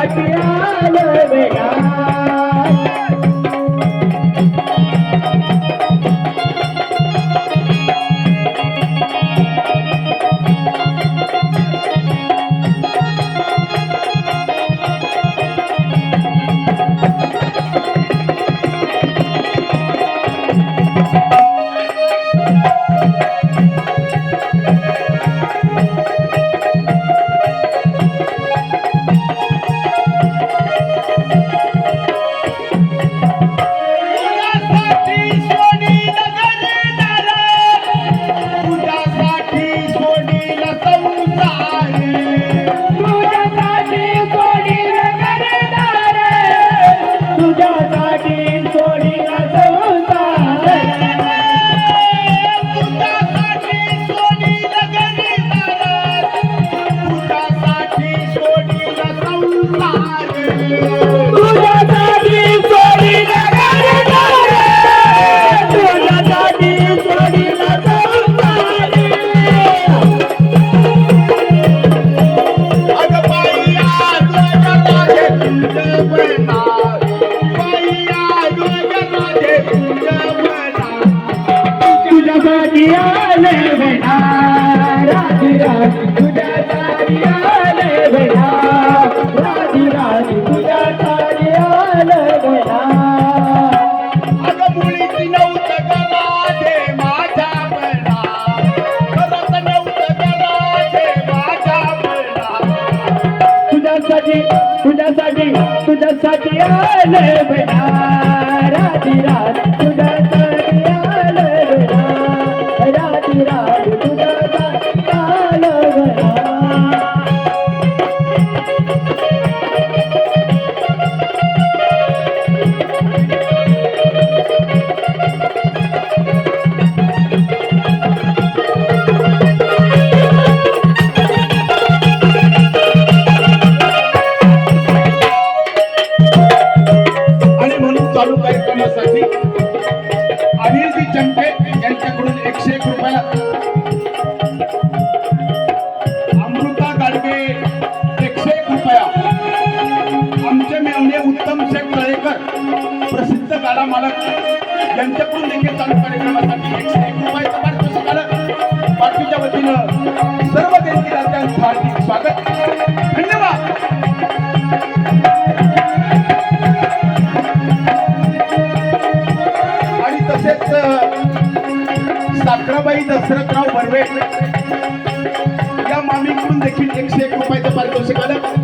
கட்டியா? सजया बेटा राधी राधी। यांच्याकडून देखील चालू कार्यक्रमासाठी एक रुपयाचं पारितोषिक आलं पार्टीच्या वतीनं सर्व देशी राज्यांचं हार्दिक स्वागत. आणि तसेच साखराबाई दशरथराव बर्वे या मामीकडून देखील एकशे एक रुपयाचं पारितोषिक आलं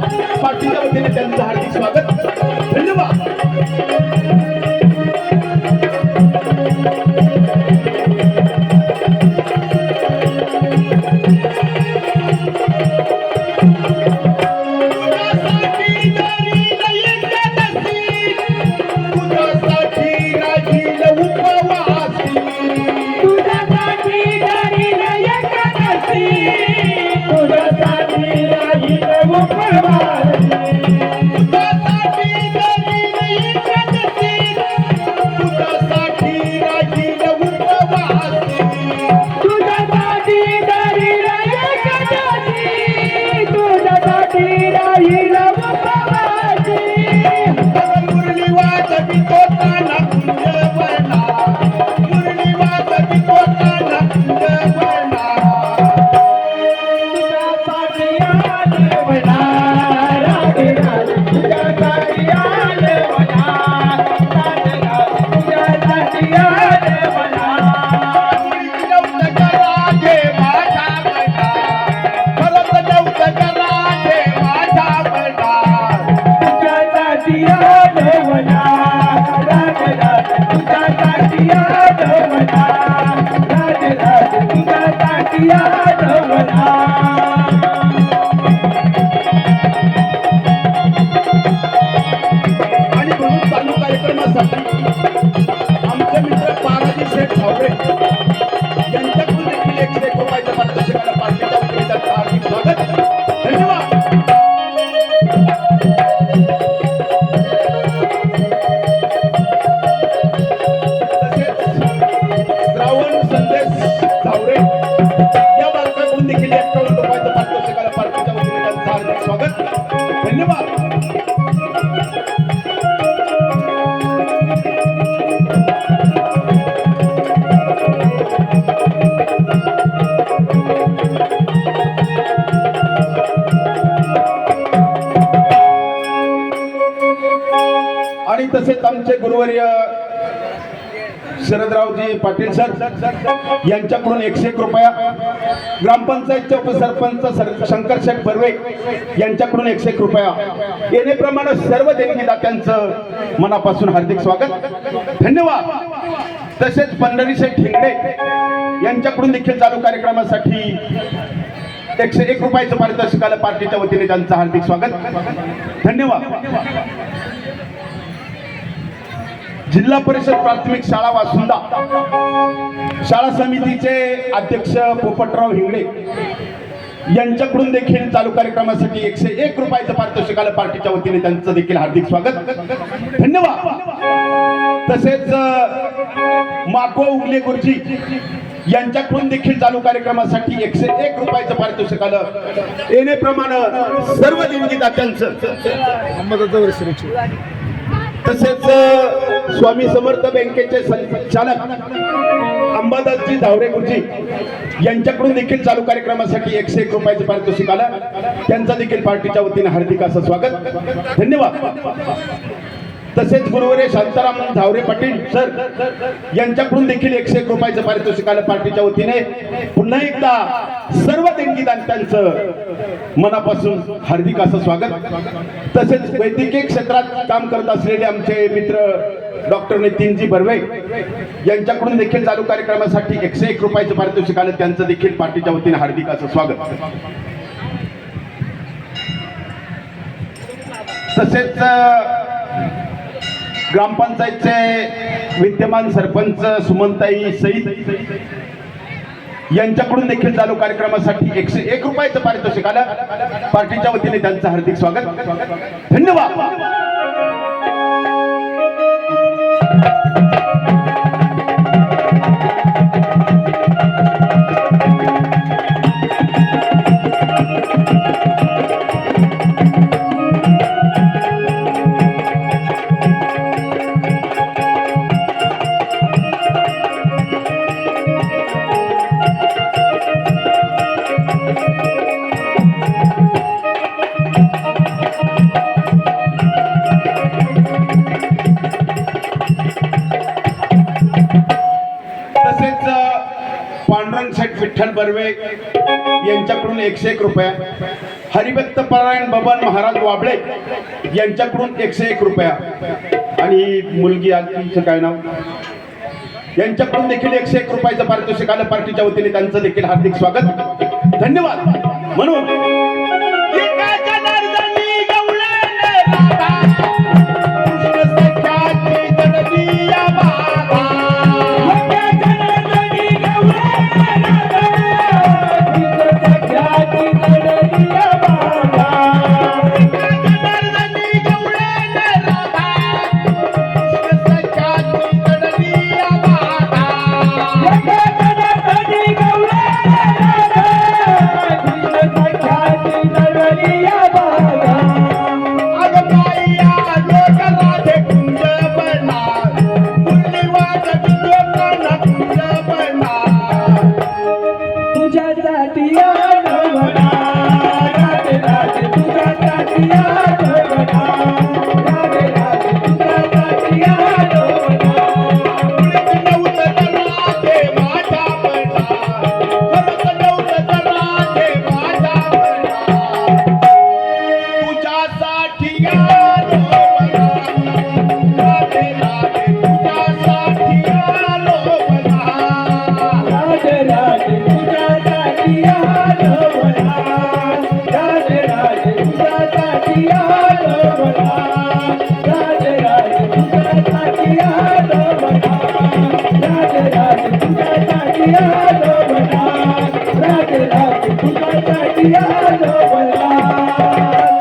Yeah. स्वागत धन्यवाद. आणि तसेच आमचे गुरुवर्य शरदरावजी पाटील सर यांच्याकडून एकशे एक रुपया. ग्रामपंचायतचे उपसरपंच सर- शंकर शेठ बर्वे यांच्याकडून एकशे एक रुपया. येणेप्रमाणे सर्व देणगीदात्यांचं मनापासून हार्दिक स्वागत. धन्यवाद. तसेच पंढरी शेख हिंगडे यांच्याकडून देखील चालू कार्यक्रमासाठी एकशे एक रुपयाचं पारितोषिकाला पार्टीच्या वतीने त्यांचं हार्दिक स्वागत. धन्यवाद. जिल्हा परिषद प्राथमिक शाळा वासुंदा. शाळा समितीचे अध्यक्ष पोपटराव हिंगडे यांच्याकडून देखील चालू कार्यक्रमासाठी एकशे एक रुपयाचं पारितोषिकाला पार्टीच्या वतीने त्यांचं देखील हार्दिक स्वागत. धन्यवाद. तसेच माको उगले गुरुजी यांच्याकडून देखील चालू कार्यक्रमासाठी एकशे एक रुपयाचं पारितोषिकाला येणेप्रमाणे सर्व देणगीदात्यांचं तसेच स्वामी समर्थ बँकेचे संचालक अंबादासजी धावरे गुरुजी यांच्याकडून देखील चालू कार्यक्रमासाठी एकशे एक रुपयाचे पारितोषिक आलं. त्यांचा देखील पार्टीच्या वतीने हार्दिक असं स्वागत. धन्यवाद. तसेच गुरुवरे शांताराम धावरे पाटील सर यांच्याकडून देखील एकशे एक रुपयाचं पारितोषिक आलं पार्टीच्या वतीने. पुन्हा एकदा सर्व त्यांचं मनापासून हार्दिक असं स्वागत. तसेच वैद्यकीय क्षेत्रात काम करत असलेले आमचे मित्र डॉक्टर नितीनजी बर्वे यांच्याकडून देखील चालू कार्यक्रमासाठी एकशे एक रुपयाचं पारितोषिक आलं. त्यांचं देखील पार्टीच्या वतीने हार्दिक असं स्वागत. तसेच ग्रामपंचायतचे विद्यमान सरपंच सुमनताई सईद यांच्याकडून देखील चालू कार्यक्रमासाठी एकशे एक रुपयाचं पारितोषिक आलं. पार्टीच्या वतीने त्यांचं हार्दिक स्वागत. धन्यवाद. विठ्ठल बर्वे यांच्याकडून एकशे एक रुपया हरिभक्त परायण बबन महाराज वाबळे यांच्याकडून एकशे एक रुपया आणि मुलगी आज काय नाव? यांच्याकडून देखील एकशे एक रुपयाचं पारितोषिक आलं पार्टीच्या वतीने त्यांचं देखील हार्दिक स्वागत. धन्यवाद. म्हणून